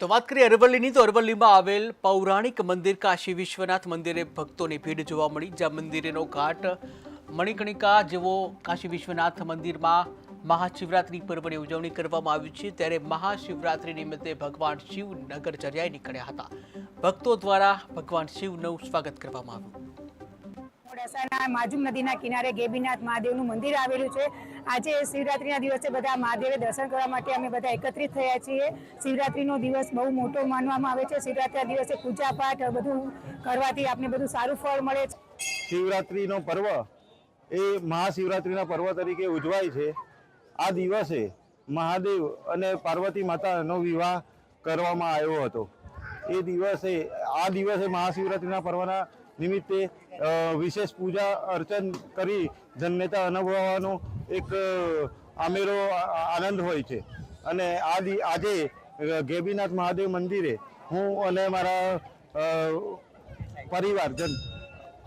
તો વાત કરીએ અરવલ્લીની, તો અરવલ્લીમાં આવેલ પૌરાણિક મંદિર કાશી વિશ્વનાથ મંદિરે ભક્તોની ભીડ જોવા મળી, જ્યાં મંદિરેનો ઘાટ મણિકણિકા જેવો કાશી વિશ્વનાથ મંદિરમાં મહાશિવરાત્રિ પર્વની ઉજવણી કરવામાં આવી છે. ત્યારે મહાશિવરાત્રિ નિમિત્તે ભગવાન શિવ નગરચર્યાએ નીકળ્યા હતા. ભક્તો દ્વારા ભગવાન શિવનું સ્વાગત કરવામાં આવ્યું. મોડાસાના માજુમ નદીના કિનારે ગેબીનાથ મહાદેવનું મંદિર આવેલું છે. આજે શિવરાત્રિના દિવસે બધા મહાદેવે દર્શન કરવા માટે અમે બધા એકત્રિત થયા છીએ. શિવરાત્રિનો દિવસ બહુ મોટો માનવામાં આવે છે. શિવરાત્રિના દિવસે પૂજાપાઠ બધું કરવાથી આપને બધું સારું ફળ મળે છે. શિવરાત્રિનો પર્વ એ મહાશિવરાત્રિના પર્વ તરીકે ઉજવાય છે. આ દિવસે મહાદેવ અને પાર્વતી માતાનો વિવાહ કરવામાં આવ્યો હતો. એ દિવસે, આ દિવસે મહાશિવરાત્રિના પર્વના નિમિત્તે અ, વિશેષ પૂજા અર્ચન કરી ધન્યતા અનુભવવાનો એક અ, આમેરો આ- આનંદ હોય છે અને આ દી આજે અ, ગેબીનાથ મહાદેવ મંદિરે હું અને મારા અ, પરિવારજન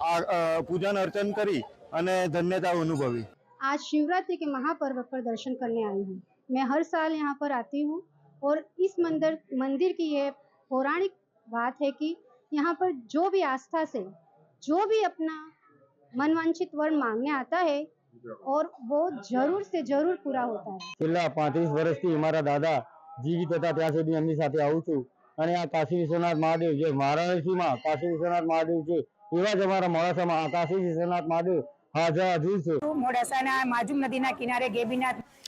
आ- अ, पूजन अर्चन करी અને ધન્યતા અનુભવી आज शिवरात्रि के महापर्व पर दर्शन करने आई हूँ मैं हर साल यहाँ पर आती हूँ और इस मंदिर मंदिर की ये पौराणिक बात है कि यहाँ पर जो भी आस्था से जो भी अपना मनवांछित वर मांगने आता है और वो जरूर से जरूर पूरा होता है છેલ્લા પાંત્રીસ વર્ષથી મારા દાદા જીવિત હતા ત્યાં સુધી એમની સાથે આવું છું અને આ કાશી વિશ્વનાથ મહાદેવ જે વારાણસીમાં કાશી વિશ્વનાથ મહાદેવ છે એવા જ અમારા મોડાસામાં આ કાશી વિશ્વનાથ મહાદેવ હાજર હજુર છે મોડાસાના માજુમ નદીના કિનારે ગેબીનાથ